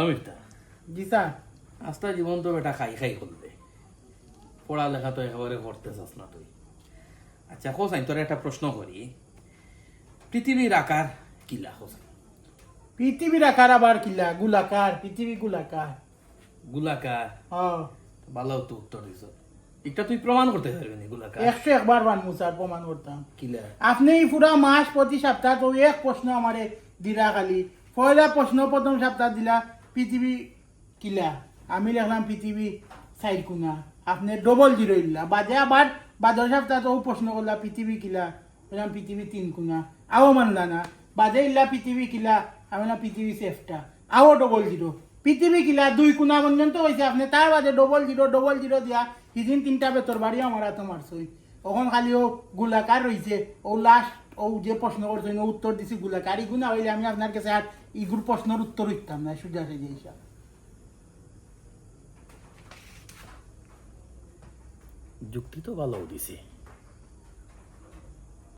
অমিতা। জি sir আস্তা জীবন তো বেটা খাই খাই করলে। পড়ালেখা তো একেবারে করতে চাস না তুই। আচ্ছা হোসাইন তোর একটা প্রশ্ন করি। পৃথিবীর আকার কিলা হোসাইন? পৃথিবীর আকার আবার কিলা? গোলাকার পৃথিবী গোলাকার। গোলাকার? ও ভালো তো উত্তর দিছ। এটা তুই প্রমাণ করতে পারবি না গোলাকার? একশো একবার বানবো স্যার প্রমাণ করতাম। কিলা? আপনি পুরা মাস প্রতি সপ্তাহ তো এক প্রশ্ন আমারে দিলা খালি। পয়লা প্রশ্ন প্রথম সপ্তাহ দিলা পৃথিবী কিলা? আমি লিখলাম পৃথিবী সাইড কুনা আপনি ডবল জিরো দিলা। বাদে আবার বাদর সপ্তাহ তো প্রশ্ন করলা পৃথিবী কিলা? বললাম পৃথিবী তিন কুনা আও মানলা না। বাদে ইল্লা পৃথিবী কিলা? আমি না পৃথিবী সেফটা আও ডবল জিরো পৃথিবী কিলা? দুই কুনা পর্যন্ত হয়েছে আপনি তার বাদে ডবল জিরো ডবল জিরো দিয়া। সিদিন তিনটা বেতর বাড়ি আমার তো মারছই ওখান খালি ও গোলাকার রয়েছে ও লাস্ট ও যে প্রশ্ন করছে ও উত্তর দিছি গুলা, কারি গুণা হইলে আমি আপনার কাছে আর ইগুর প্রশ্নের উত্তর দিতাম না, সুজা সেজে হিসাব যুক্তি তো ভালো দিছে।